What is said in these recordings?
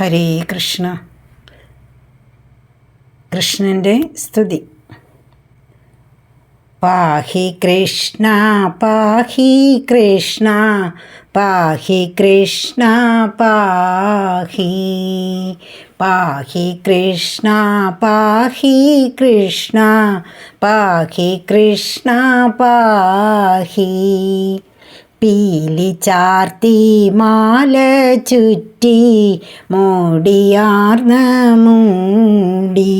ഹരേ കൃഷ്ണ. കൃഷ്ണന്റെ സ്തുതി. പാഹി കൃഷ്ണ പാഹി കൃഷ്ണ പാഹി കൃഷ്ണ പാഹി. പാഹി കൃഷ്ണ പാഹി കൃഷ്ണ പാഹി കൃഷ്ണ പാഹി. പീലി ചാർത്തി മാല ചുറ്റി മോടിയാർന്ന മൂടി.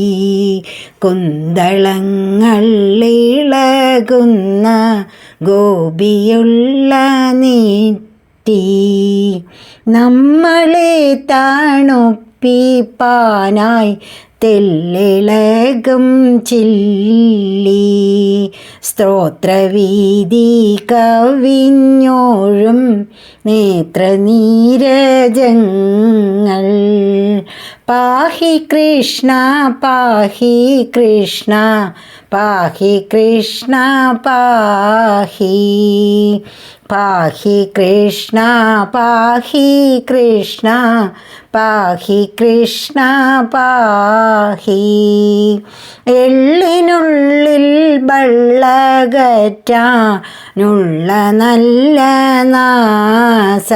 കുന്തളങ്ങൾ ഇളകുന്ന ഗോപിയുള്ള നീട്ടി. നമ്മളെ തണുപ്പിപ്പാനായി തെല്ലിളകും ചില്ലി. സ്ത്രോത്രവീതി കവിഞ്ഞോഴും നേത്രനീരജങ്ങൾ. പാഹി കൃഷ്ണ പാഹി കൃഷ്ണ പാഹി കൃഷ്ണ പാഹി. പാഹി കൃഷ്ണ പാഹി കൃഷ്ണ പാഹി കൃഷ്ണ പാഹി. എള്ളിനുള്ളിൽ ബള്ളകറ്റാനുള്ള നല്ല നാസ.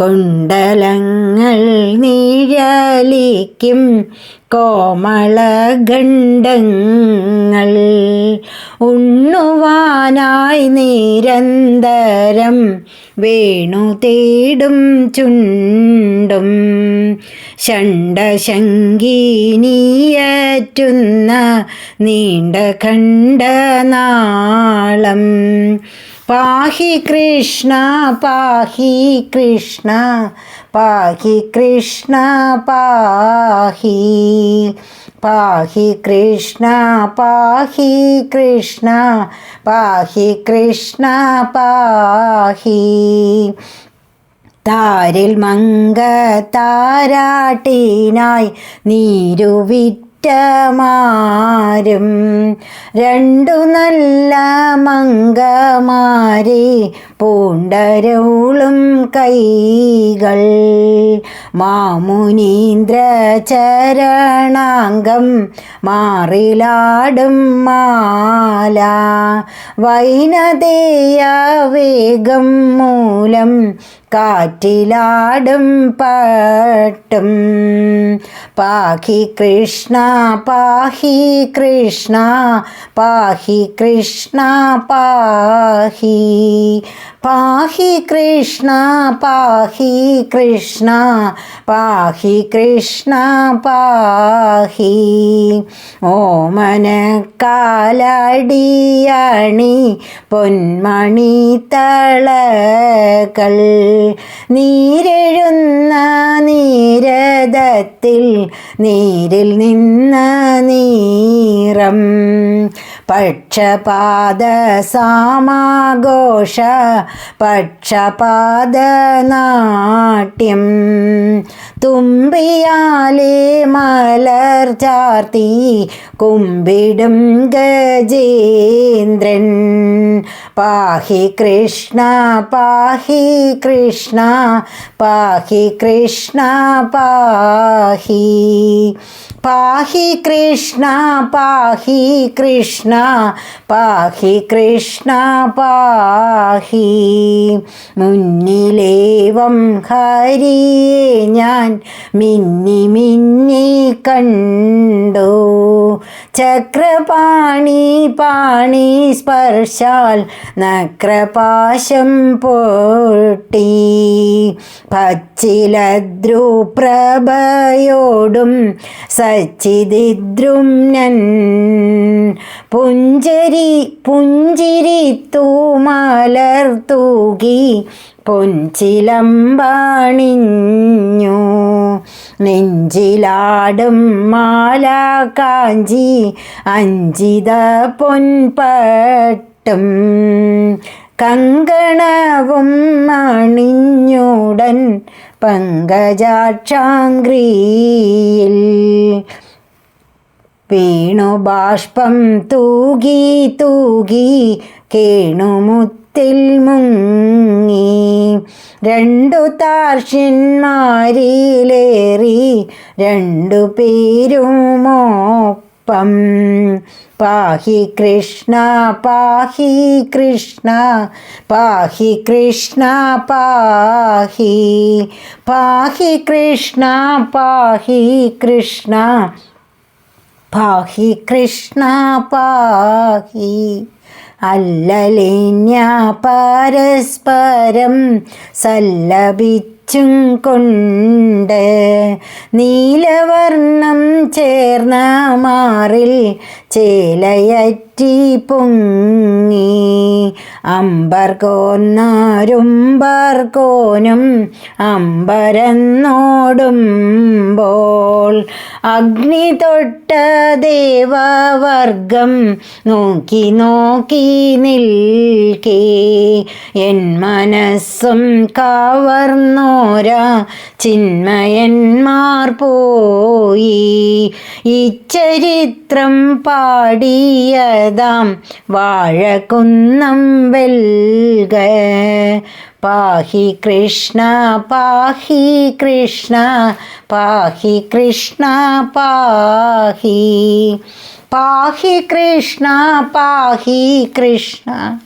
കുണ്ടലങ്ങൾ നീഴലിക്കും കോമളഖണ്ഡങ്ങൾ. ഉണ്ണുവാനായി നിരന്തരം വേണു തേടും ചുണ്ടും. ഷണ്ടശങ്കീനിയറ്റുന്ന നീണ്ട ഖണ്ഡനാളം. പാഹി കൃഷ്ണ പാഹി കൃഷ്ണ പാഹി കൃഷ്ണ പാഹി. പാഹി കൃഷ്ണ പാഹി കൃഷ്ണ പാഹി കൃഷ്ണ പാഹി. താരിൽ മങ്ക താരാട്ടിനായി നീരുവിറ്റ മാരും രണ്ടു നല്ല മംഗമാരെ പൂണ്ടരൂളും കൈകൾ. മാമുനീന്ദ്ര ചരണാംഗം മാറിലാടും മാല. വൈനതേയ വേഗം മൂലം കാറ്റിലാടും പാട്ടും. പാഹി കൃഷ്ണ പാഹി കൃഷ്ണ പാഹി കൃഷ്ണ പാഹി. പാഹി കൃഷ്ണ പാഹി കൃഷ്ണ പാഹി കൃഷ്ണ പാഹി. ഓമനക്കാലടിയണി പൊന്മണി തളകൾ. നീരെഴുന്ന നീരദത്തിൽ നീരിൽ നിന്ന നീറം. പക്ഷപാത സാമാഘോഷ പക്ഷപാത നാട്യം തുമ്പിയാലേ മലർ ചാർത്തി കുമ്പിടും ഗജേന്ദ്രൻ. പാഹി കൃഷ്ണ പാഹി കൃഷ്ണ പാഹി കൃഷ്ണ പാഹി. പാഹി കൃഷ്ണ പാഹി കൃഷ്ണ പാഹി കൃഷ്ണ പാഹി. മുന്നിലേവം ഹരിയെ ഞാൻ മിന്നി മിന്നി കണ്ടു ചക്രപാണി പാണി സ്പർശാൽ നക്രപാശം പൊട്ടി. പച്ചിലദ്രുപ്രഭയോടും സച്ചിദിദ്രുംനൻ പുഞ്ചരി പുഞ്ചിരി തൂമാലർ തൂകി പൊഞ്ചിലമ്പാണിഞ്ഞു. നെഞ്ചിലാടും മാല കാഞ്ചി അഞ്ചിത പൊൻപട്ടും കങ്കണവും അണിഞ്ഞുടൻ പങ്കജാക്ഷാംഗ്രിയിൽ വീണു ബാഷ്പം തൂകി തൂകി കേണുമുത്തിൽ മുങ്ങി. രണ്ടു താർഷ്യന്മാരിലേറി രണ്ടു പേരുമോപ്പം പാഹി കൃഷ്ണ പാഹി കൃഷ്ണ പാഹി കൃഷ്ണ പാഹി. പാഹി കൃഷ്ണ പാഹി കൃഷ്ണ. പാഹി കൃഷ്ണ പാഹി. അല്ലലിന്യ പരസ്പരം സല്ലപിച്ചും കൊണ്ട് നീലവർണം ചേർന്ന മാറിൽ ചേലയറ്റി പൊങ്ങി. അമ്പർകോന്നാരുംബർകോനും അമ്പരന്നോടുമ്പോൾ അഗ്നി തൊട്ട ദേവവർഗം നോക്കി നോക്കി നിൽക്കേ. എൻ മനസ്സും കവർന്നോര ചിന്മയന്മാർ പോയി. ഇച്ചരിത്രം പാടിയതാം വാഴക്കുന്നം വെൽക പാഹി കൃഷ്ണ പാഹി കൃഷ്ണ പാഹി കൃഷ്ണ പാഹി. പാഹി കൃഷ്ണ പാഹി കൃഷ്ണ.